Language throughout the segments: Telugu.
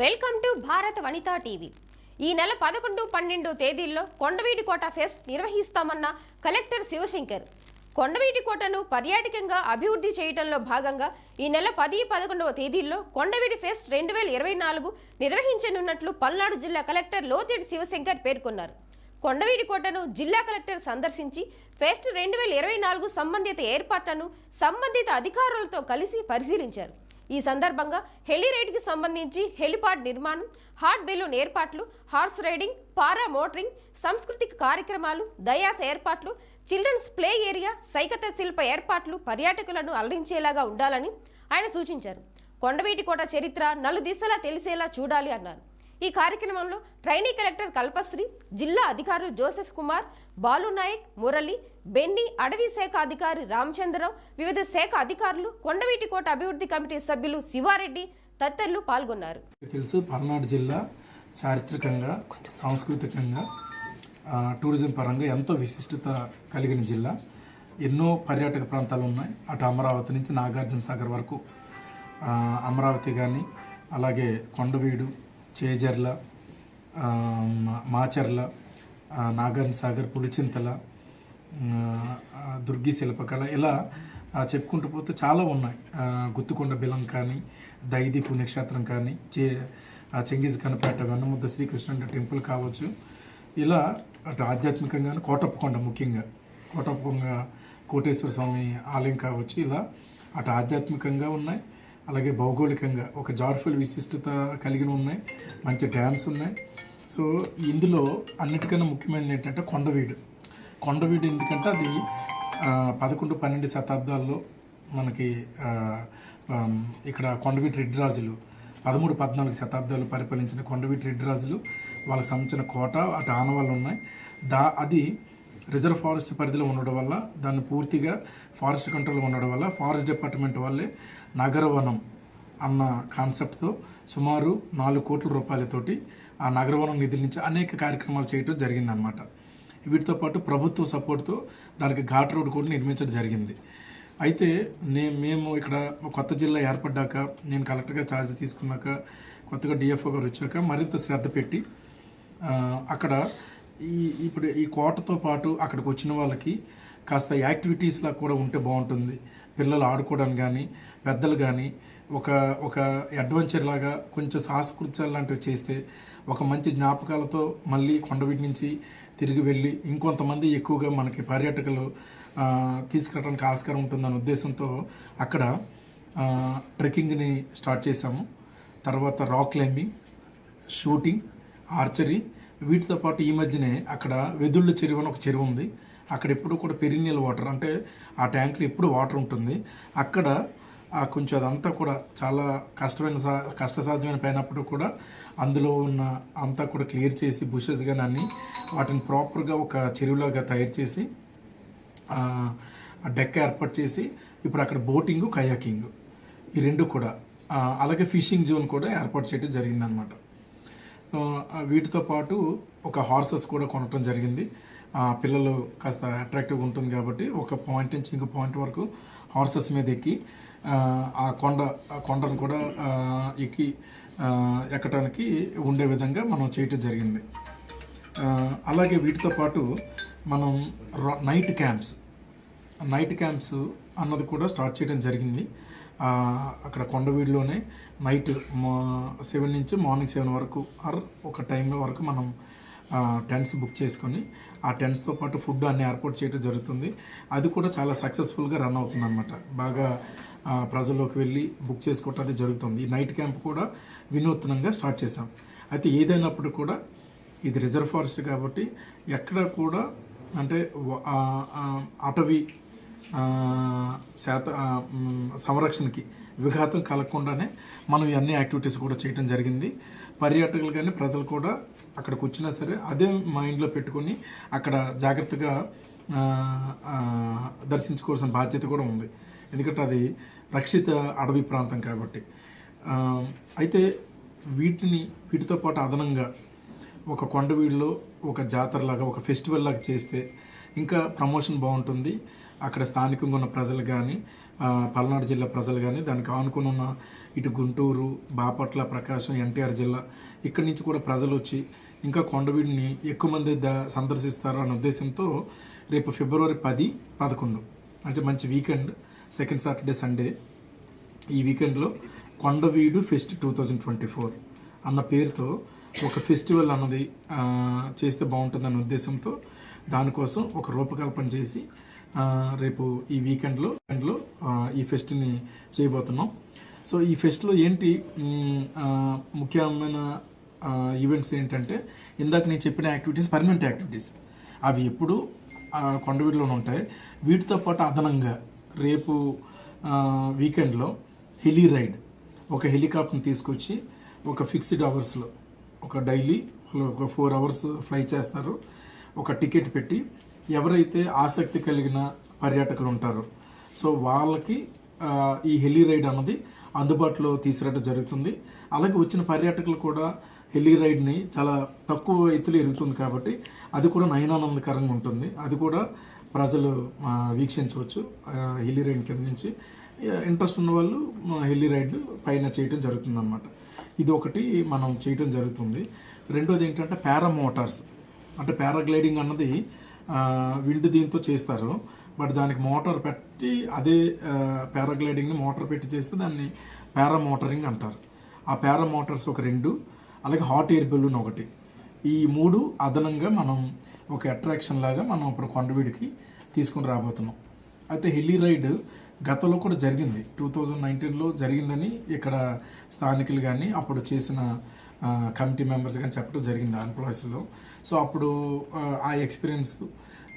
వెల్కమ్ టు భారత వనితా టీవీ. ఈ నెల పదకొండు పన్నెండు తేదీల్లో కొండవీటి కోట ఫెస్ట్ నిర్వహిస్తామన్న కలెక్టర్ శివశంకర్. కొండవీటి కోటను పర్యాటకంగా అభివృద్ధి చేయడంలో భాగంగా ఈ నెల పది పదకొండవ తేదీల్లో కొండవీటి ఫెస్ట్ రెండు వేల ఇరవై నాలుగు నిర్వహించనున్నట్లు పల్నాడు జిల్లా కలెక్టర్ లోతేటి శివశంకర్ పేర్కొన్నారు. కొండవీటి కోటను జిల్లా కలెక్టర్ సందర్శించి ఫెస్ట్ రెండు వేల ఇరవై నాలుగు సంబంధిత ఏర్పాట్లను సంబంధిత అధికారులతో కలిసి పరిశీలించారు. ఈ సందర్భంగా హెలి రైడ్కి సంబంధించి హెలిపాడ్ నిర్మాణం హార్ట్ బెలూన్ ఏర్పాట్లు హార్స్ రైడింగ్ పారా మోటరింగ్ సాంస్కృతిక కార్యక్రమాలు దయాస ఏర్పాట్లు చిల్డ్రన్స్ ప్లే ఏరియా సైకత శిల్ప ఏర్పాట్లు పర్యాటకులను అలరించేలాగా ఉండాలని ఆయన సూచించారు. కొండవీటి కోట చరిత్ర నలు దిశలా తెలిసేలా చూడాలి అన్నారు. ఈ కార్యక్రమంలో ట్రైనీ కలెక్టర్ కల్పశ్రీ జిల్లా అధికారులు జోసెఫ్ కుమార్ బాలు నాయక్ మురళి బెన్ని అడవి శాఖ అధికారి రామచంద్రరావు వివిధ శాఖ అధికారులు కొండవీటి కోట అభివృద్ధి కమిటీ సభ్యులు శివారెడ్డి తదితరులు పాల్గొన్నారు. తెలుసు పల్నాడు జిల్లా చారిత్రకంగా సాంస్కృతికంగా టూరిజం పరంగా ఎంతో విశిష్టత కలిగిన జిల్లా. ఎన్నో పర్యాటక ప్రాంతాలు ఉన్నాయి. అటు అమరావతి నుంచి నాగార్జున సాగర్ వరకు అమరావతి కానీ అలాగే కొండవీడు చేజర్ల మాచర్ల నాగార్జున సాగర్ పులిచింతల దుర్గి శిల్పకళ ఇలా చెప్పుకుంటూ పోతే చాలా ఉన్నాయి. గుత్తుకొండ బిలం కానీ దైది పుణ్యక్షేత్రం కానీ చే చెంగీజ్ కనపేట వెన్నముద్ద శ్రీకృష్ణుడి టెంపుల్ కావచ్చు. ఇలా అటు ఆధ్యాత్మికంగాను కోటప్పకొండ ముఖ్యంగా కోటప్పకొండ కోటేశ్వర స్వామి ఆలయం కావచ్చు. ఇలా అటు ఆధ్యాత్మికంగా ఉన్నాయి. అలాగే భౌగోళికంగా ఒక జార్ఫుల్ విశిష్టత కలిగిన ఉన్నాయి. మంచి డ్యామ్స్ ఉన్నాయి. సో ఇందులో అన్నిటికన్నా ముఖ్యమైనది ఏంటంటే కొండవీడు. కొండవీడు ఎందుకంటే అది పదకొండు పన్నెండు శతాబ్దాల్లో మనకి ఇక్కడ కొండవీటి రెడ్డిరాజులు పదమూడు పద్నాలుగు శతాబ్దాలు పరిపాలించిన కొండవీటి రెడ్డిరాజులు వాళ్ళకి సంబంధించిన కోట అటు ఆనవాళ్ళు ఉన్నాయి. దా అది రిజర్వ్ ఫారెస్ట్ పరిధిలో ఉండడం వల్ల దాన్ని పూర్తిగా ఫారెస్ట్ కంట్రోల్ ఉండడం వల్ల ఫారెస్ట్ డిపార్ట్మెంట్ వాళ్ళే నగరవనం అన్న కాన్సెప్ట్తో సుమారు నాలుగు కోట్ల రూపాయలతోటి ఆ నగరవనం నిధుల నుంచి అనేక కార్యక్రమాలు చేయటం జరిగిందనమాట వీటితో పాటు ప్రభుత్వ సపోర్ట్తో దానికి ఘాట్ రోడ్ కూడా నిర్మించడం జరిగింది. అయితే నేను మేము ఇక్కడ కొత్త జిల్లా ఏర్పడ్డాక నేను కలెక్టర్గా ఛార్జ్ తీసుకున్నాక కొత్తగా డిఎఫ్ఓ గారు వచ్చాక మరింత శ్రద్ధ పెట్టి అక్కడ ఈ ఇప్పుడు ఈ కోటతో పాటు అక్కడికి వచ్చిన వాళ్ళకి కాస్త యాక్టివిటీస్లా కూడా ఉంటే బాగుంటుంది. పిల్లలు ఆడుకోవడం కానీ పెద్దలు కానీ ఒక ఒక అడ్వెంచర్ లాగా కొంచెం సాహసకృత్యాలు లాంటివి చేస్తే ఒక మంచి జ్ఞాపకాలతో మళ్ళీ కొండవీటి నుంచి తిరిగి వెళ్ళి ఇంకొంతమంది ఎక్కువగా మనకి పర్యాటకులు తీసుకురావడానికి ఆస్కారం ఉంటుందనే ఉద్దేశంతో అక్కడ ట్రెక్కింగ్ని స్టార్ట్ చేశాము. తర్వాత రాక్ క్లైంబింగ్ షూటింగ్ ఆర్చరీ వీటితో పాటు ఈ మధ్యనే అక్కడ వెదుళ్ళ చెరువు అని ఒక చెరువు ఉంది. అక్కడ ఎప్పుడు కూడా పెరినియల్ వాటర్ అంటే ఆ ట్యాంక్లో ఎప్పుడు వాటర్ ఉంటుంది. అక్కడ కొంచెం అదంతా కూడా చాలా కష్టమైన సా కష్టసాధ్యమైన పైనప్పుడు కూడా అందులో ఉన్న అంతా కూడా క్లియర్ చేసి బుషెస్ కానీ అన్నీ వాటిని ప్రాపర్గా ఒక చెరువులాగా తయారు చేసి డెక్క ఏర్పాటు చేసి ఇప్పుడు అక్కడ బోటింగ్ కయాకింగ్ ఈ రెండు కూడా అలాగే ఫిషింగ్ జోన్ కూడా ఏర్పాటు చేయడం జరిగిందనమాట అనమాట వీటితో పాటు ఒక హార్సెస్ కూడా కొనటం జరిగింది. పిల్లలు కాస్త అట్రాక్టివ్గా ఉంటుంది కాబట్టి ఒక పాయింట్ నుంచి ఇంకో పాయింట్ వరకు హార్సెస్ మీద ఎక్కి ఆ, కొండ ఆ కొండను కూడా ఎక్కి ఎక్కటానికి ఎక్కడానికి ఉండే విధంగా మనం చేయటం జరిగింది. అలాగే వీటితో పాటు మనం నైట్ క్యాంప్స్ నైట్ క్యాంప్స్ అన్నది కూడా స్టార్ట్ చేయడం జరిగింది. అక్కడ కొండవీడిలోనే నైట్ మా సెవెన్ నుంచి మార్నింగ్ సెవెన్ వరకు ఆర్ ఒక టైం వరకు మనం టెంట్స్ బుక్ చేసుకొని ఆ టెంట్స్తో పాటు ఫుడ్ అన్ని ఏర్పాటు చేయడం జరుగుతుంది. అది కూడా చాలా సక్సెస్ఫుల్గా రన్ అవుతుంది అనమాట బాగా ప్రజల్లోకి వెళ్ళి బుక్ చేసుకోవటం అది జరుగుతుంది. ఈ నైట్ క్యాంప్ కూడా వినూత్నంగా స్టార్ట్ చేసాం అయితే ఏదైనప్పుడు కూడా ఇది రిజర్వ్ ఫారెస్ట్ కాబట్టి ఎక్కడ కూడా అంటే అటవీ శాత సంరక్షణకి విఘాతం కలగకుండానే మనం ఇవన్నీ అన్ని యాక్టివిటీస్ కూడా చేయడం జరిగింది. పర్యాటకులు కానీ ప్రజలు కూడా అక్కడికి వచ్చినా సరే అదే మైండ్లో పెట్టుకొని అక్కడ జాగ్రత్తగా దర్శించుకోవాల్సిన బాధ్యత కూడా ఉంది. ఎందుకంటే అది రక్షిత అడవి ప్రాంతం కాబట్టి. అయితే వీటిని వీటితో పాటు అదనంగా ఒక కొండవీడిలో ఒక జాతరలాగా ఒక ఫెస్టివల్ లాగా చేస్తే ఇంకా ప్రమోషన్ బాగుంటుంది. అక్కడ స్థానికంగా ఉన్న ప్రజలు కానీ పల్నాడు జిల్లా ప్రజలు కానీ దానికి ఆనుకుని ఉన్న ఇటు గుంటూరు బాపట్ల ప్రకాశం ఎన్టీఆర్ జిల్లా ఇక్కడి నుంచి కూడా ప్రజలు వచ్చి ఇంకా కొండవీడిని ఎక్కువ మంది ద సందర్శిస్తారు అనే ఉద్దేశంతో రేపు ఫిబ్రవరి పది పదకొండు. అంటే మంచి వీకెండ్ సెకండ్ సాటర్డే సండే. ఈ వీకెండ్లో Kondaveedu fest two thousand twenty four అన్న పేరుతో ఒక ఫెస్టివల్ అన్నది చేస్తే చేస్తే బాగుంటుందన్న ఉద్దేశంతో దానికోసం ఒక రూపకల్పన చేసి రేపు ఈ వీకెండ్లో వీకెండ్లో ఈ ఫెస్ట్ని చేయబోతున్నాం. సో ఈ ఫెస్ట్లో ఏంటి ముఖ్యమైన ఈవెంట్స్ ఏంటంటే ఇందాక నేను చెప్పిన యాక్టివిటీస్ పర్మనెంట్ యాక్టివిటీస్. అవి ఎప్పుడు కొండవీటిలోనే కొండవీడులోనే ఉంటాయి. వీటితో పాటు అదనంగా రేపు వీకెండ్లో హెలీ రైడ్. ఒక హెలికాప్టర్ని తీసుకొచ్చి ఒక ఫిక్స్డ్ అవర్స్లో ఒక డైలీ ఒక ఫోర్ అవర్స్ ఫ్లై చేస్తారు. ఒక టికెట్ పెట్టి ఎవరైతే ఆసక్తి కలిగిన పర్యాటకులు ఉంటారో సో వాళ్ళకి ఈ హెలీ రైడ్ అన్నది అందుబాటులో తీసుకురావడం జరుగుతుంది. అలాగే వచ్చిన పర్యాటకులు కూడా హెలీ రైడ్ని చాలా తక్కువ ఎత్తులో ఎరుగుతుంది కాబట్టి అది కూడా నయనానందకరంగా ఉంటుంది. అది కూడా ప్రజలు వీక్షించవచ్చు. ఆ, హెలీ రైడ్ కింద నుంచి ఇంట్రెస్ట్ ఉన్న వాళ్ళు హెల్లీ రైడ్ పైన చేయటం జరుగుతుంది అనమాట ఇది ఒకటి మనం చేయటం జరుగుతుంది. రెండోది ఏంటంటే పారామోటార్స్. అంటే పారాగ్లైడింగ్ అన్నది విల్డ్ దీంతో చేస్తారు. బట్ దానికి మోటార్ పెట్టి అదే పారాగ్లైడింగ్ని మోటార్ పెట్టి చేస్తే దాన్ని పారామోటరింగ్ అంటారు. ఆ పారామోటార్స్ ఒక రెండు అలాగే హాట్ ఎయిర్ బెలూన్ ఒకటి. ఈ మూడు అదనంగా మనం ఒక అట్రాక్షన్ లాగా మనం ఇప్పుడు కొండవీడికి తీసుకుని రాబోతున్నాం. అయితే హిల్లీ రైడ్ గతంలో కూడా జరిగింది. టూ థౌజండ్ నైన్టీన్లో జరిగిందని ఇక్కడ స్థానికులు కానీ అప్పుడు చేసిన కమిటీ మెంబర్స్ కానీ చెప్పడం జరిగింది ఎంప్లాయీస్లో సో అప్పుడు ఆ, ఎక్స్పీరియన్స్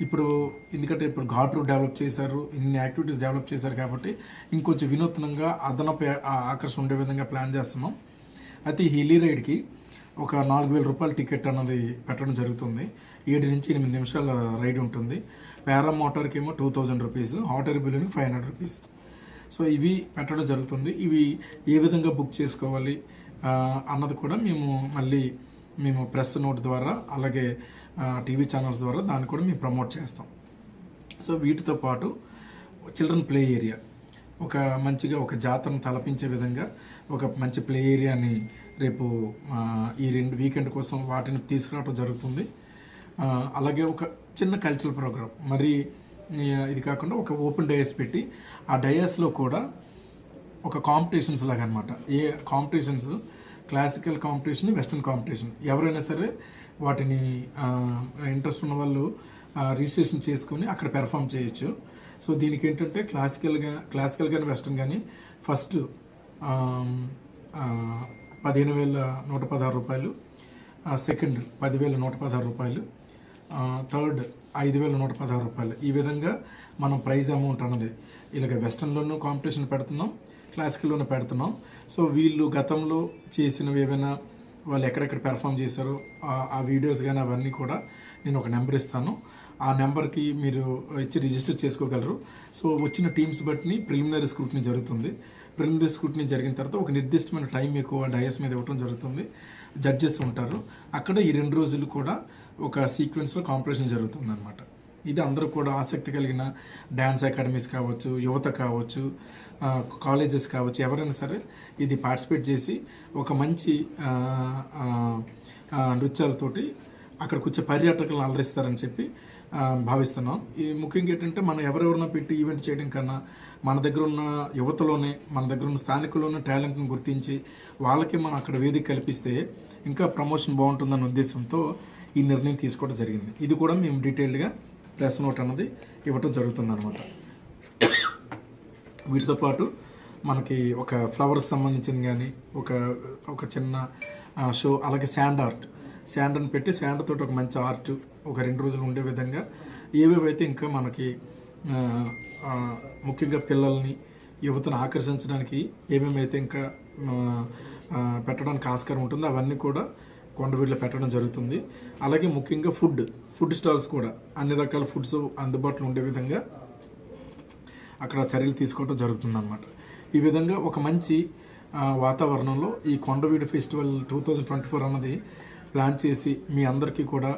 ఇప్పుడు ఎందుకంటే ఇప్పుడు ఘాట్ రూట్ డెవలప్ చేశారు ఇన్ని యాక్టివిటీస్ డెవలప్ చేశారు కాబట్టి ఇంకొంచెం వినూత్నంగా అదనపు ఆకర్షణ ఉండే విధంగా ప్లాన్ చేస్తున్నాం. అయితే హిలీ హిల్లీ రైడ్కి ఒక నాలుగు వేల రూపాయల టికెట్ అన్నది పెట్టడం జరుగుతుంది. ఏడు నుంచి ఎనిమిది నిమిషాల రైడ్ ఉంటుంది. పారా మోటార్కి ఏమో two thousand rupees hot air బిల్లుని ఫైవ్ హండ్రెడ్ రూపీస్ సో ఇవి పెట్టడం జరుగుతుంది. ఇవి ఏ విధంగా బుక్ చేసుకోవాలి? అన్నది కూడా మేము మళ్ళీ మేము ప్రెస్ నోట్ ద్వారా అలాగే టీవీ ఛానల్స్ ద్వారా దాన్ని కూడా మేము ప్రమోట్ చేస్తాం. సో వీటితో పాటు చిల్డ్రన్ ప్లే ఏరియా ఒక మంచిగా ఒక జాతరను తలపించే విధంగా ఒక మంచి ప్లే ఏరియాని రేపు ఈ రెండు వీకెండ్ కోసం వాటిని తీసుకురావడం జరుగుతుంది. అలాగే ఒక చిన్న కల్చరల్ ప్రోగ్రామ్ మరి ఇది కాకుండా ఒక ఓపెన్ డయాస్ పెట్టి ఆ డయాస్లో కూడా ఒక కాంపిటీషన్స్ లాగా అనమాట ఏ competitions classical competition western competition ఎవరైనా సరే వాటిని ఇంట్రెస్ట్ ఉన్న వాళ్ళు రిజిస్ట్రేషన్ చేసుకొని అక్కడ పెర్ఫామ్ చేయొచ్చు. సో దీనికి ఏంటంటే క్లాసికల్గా క్లాసికల్ కానీ వెస్ట్రన్ కానీ ఫస్ట్ పదిహేను వేల నూట పదహారు రూపాయలు సెకండ్ పదివేల నూట పదహారు రూపాయలు థర్డ్ ఐదు వేల నూట పదహారు రూపాయలు. ఈ విధంగా మనం ప్రైజ్ అమౌంట్ అన్నది ఇలాగ వెస్ట్రన్లోనూ కాంపిటీషన్ పెడుతున్నాం. క్లాసికల్లోనే పెడుతున్నాం. సో వీళ్ళు గతంలో చేసినవి ఏవైనా వాళ్ళు ఎక్కడెక్కడ పెర్ఫామ్ చేశారో ఆ- వీడియోస్ కానీ అవన్నీ కూడా నేను ఒక నెంబర్ ఇస్తాను. ఆ నెంబర్కి మీరు ఇచ్చి రిజిస్టర్ చేసుకోగలరు. సో వచ్చిన టీమ్స్ బట్టి ప్రిలిమినరీ స్క్రూట్నీ జరుగుతుంది. ప్రిలిమినరీ స్క్రూట్నీ జరిగిన తర్వాత ఒక నిర్దిష్టమైన టైం ఎక్కువ డయస్ మీద ఇవ్వడం జరుగుతుంది. జడ్జెస్ ఉంటారు. అక్కడ ఈ రెండు రోజులు కూడా ఒక సీక్వెన్స్లో కాంపిటీషన్ జరుగుతుంది అనమాట ఇది అందరూ కూడా ఆసక్తి కలిగిన డ్యాన్స్ అకాడమీస్ కావచ్చు యువత కావచ్చు కాలేజెస్ కావచ్చు ఎవరైనా సరే ఇది పార్టిసిపేట్ చేసి ఒక మంచి నృత్యాలతోటి అక్కడికి వచ్చే పర్యాటకులను అలరిస్తారని చెప్పి భావిస్తున్నాం. ఈ ముఖ్యంగా ఏంటంటే మనం ఎవరెవరినో పెట్టి ఈవెంట్ చేయడం కన్నా మన దగ్గర ఉన్న యువతలోనే మన దగ్గర ఉన్న స్థానికుల్లోనే టాలెంట్ని గుర్తించి వాళ్ళకి మనం అక్కడ వేదిక కల్పిస్తే ఇంకా ప్రమోషన్ బాగుంటుందన్న ఉద్దేశంతో ఈ నిర్ణయం తీసుకోవడం జరిగింది. ఇది కూడా మేము డీటెయిల్డ్గా ప్లస్ నోట్ అన్నది ఇవ్వటం జరుగుతుంది అనమాట వీటితో పాటు మనకి ఒక ఫ్లవర్స్ సంబంధించింది కానీ ఒక ఒక చిన్న షో అలాగే శాండ్ ఆర్ట్. శాండ్ని పెట్టి శాండ్ తోటి ఒక మంచి ఆర్ట్ ఒక రెండు రోజులు ఉండే విధంగా ఏవేవైతే ఇంకా మనకి ముఖ్యంగా పిల్లల్ని యువతను ఆకర్షించడానికి ఏమేమైతే ఇంకా పెట్టడానికి ఆస్కారం ఉంటుందో అవన్నీ కూడా కొండవీడులో పెట్టడం జరుగుతుంది. అలాగే ముఖ్యంగా ఫుడ్ ఫుడ్ స్టాల్స్ కూడా అన్ని రకాల ఫుడ్స్ అందుబాటులో ఉండే విధంగా అక్కడ చర్యలు తీసుకోవడం జరుగుతుందన్నమాట. ఈ విధంగా ఒక మంచి వాతావరణంలో ఈ Kondaveedu festival two thousand twenty four అన్నది ప్లాన్ చేసి మీ అందరికీ కూడా